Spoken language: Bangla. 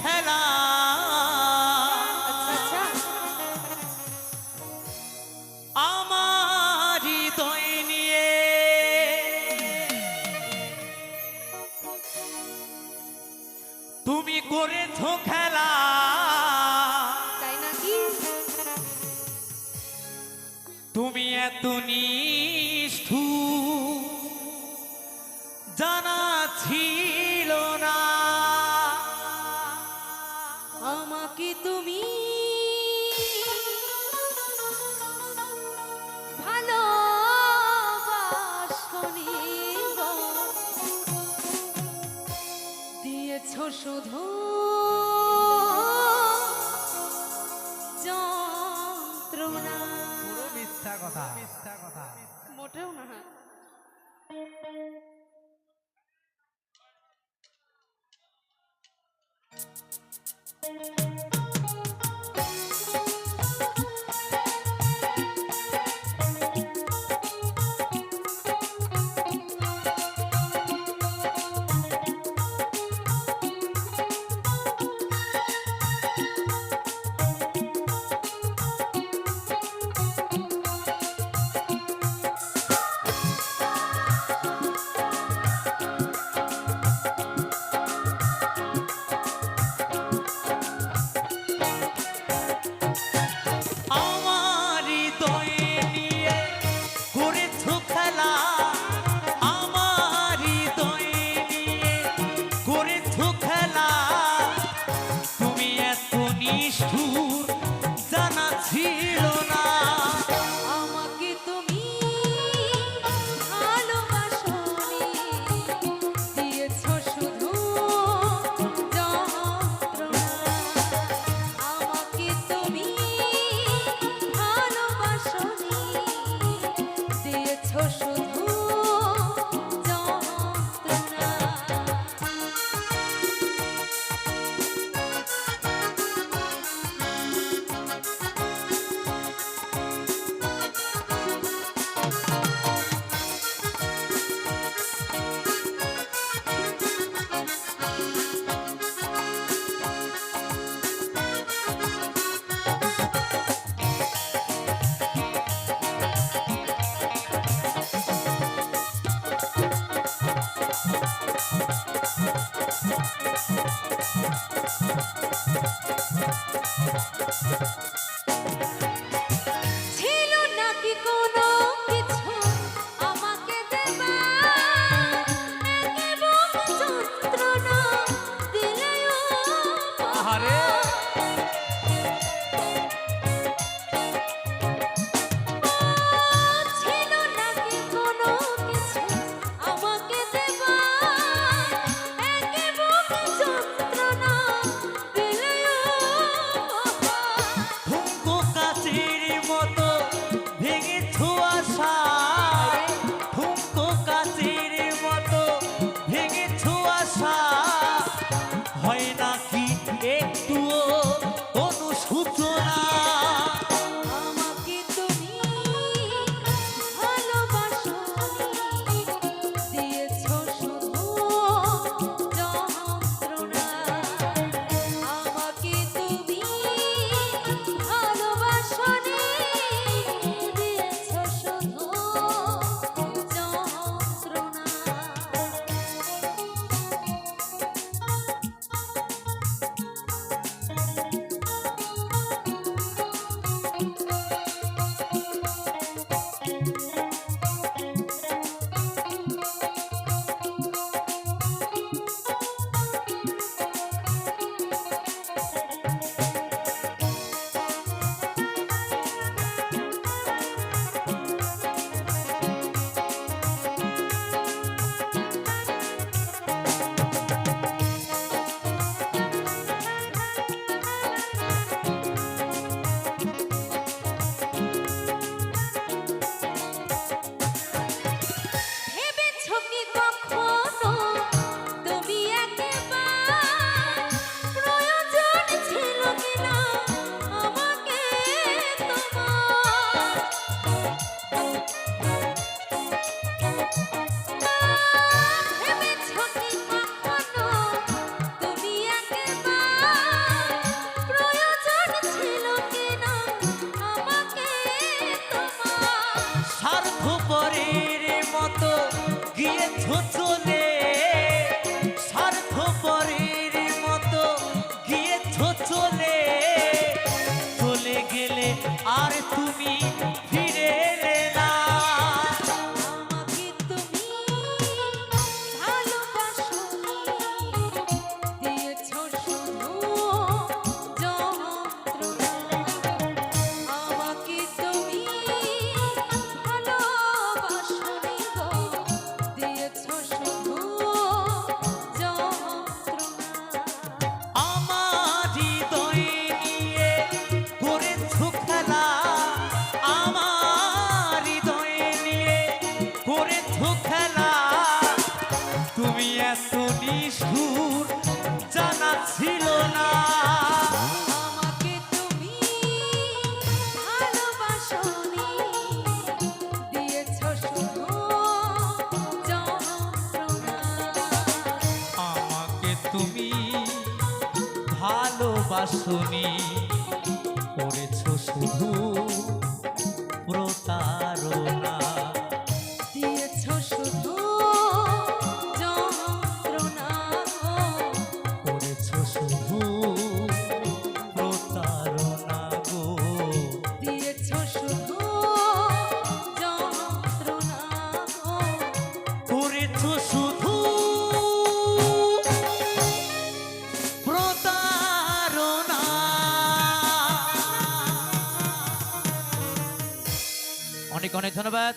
খেলা। আচ্ছা আচ্ছা। আমার হৃদয় নিয়ে তুমি করেছ খেলা। তুমি এত নিষ্ঠু জানা ছিল শরীর মতো গিয়ে ছোচলে তুমি ভালোবাসনি করেছ শুধু প্রতারণা। দিয়েছ শুধু করেছ শুধু শুধু ধন্যবাদ।